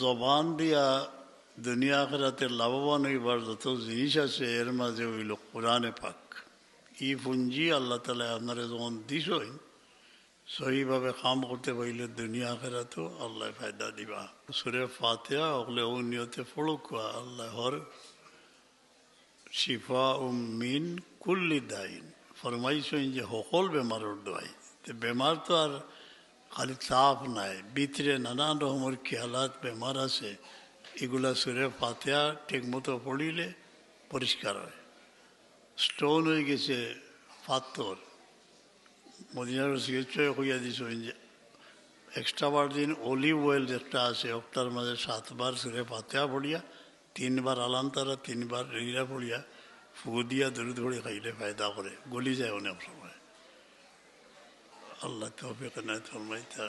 জবান দিয়া দুনিয়া আখেরাতে লাভবান হইবার যত জিনিস আছে, এর মাঝে হইল কোরআনে পাক। ই পুঞ্জি আল্লাহ তালা আপনারা যখন দিছই, সহিভাবে কাম করতে পারলে দুনিয়া আখেরাতেও আল্লাহ ফায়দা দিবা। সুরে ফাতেহা ওগুলো ও নিয়তে ফড়ুক আল্লাহ হর শিফা ও মিন কুল্লি দাইন। ফরমাইছেন যে সকল বেমারের দোয়াই বেমার তো আর খালি তাপ নাই। ভিতরে নানান রকমের খেয়ালাত, বেমার আছে। এগুলা সুরে ফাতেহা ঠিক মতো পড়িলে পরিষ্কার হয়। স্টোন হয়ে গেছে পাথর। মদিনার চিকিৎসা হইয়া দিছেন যে, এক্সট্রা দিন অলিভ অয়েল যেটা আছে ওটার মাঝে সাতবার সুরে ফাতেহা পড়িয়া, তিনবার আলান্তারা, তিনবার রিরা পড়িয়া, ফু দিয়া, দূরে দৌড়ে খাইলে ফায়দা করে। গলি যায় অনেক সময়। আল্লাহ তৌফিক নাই ফরমাইতা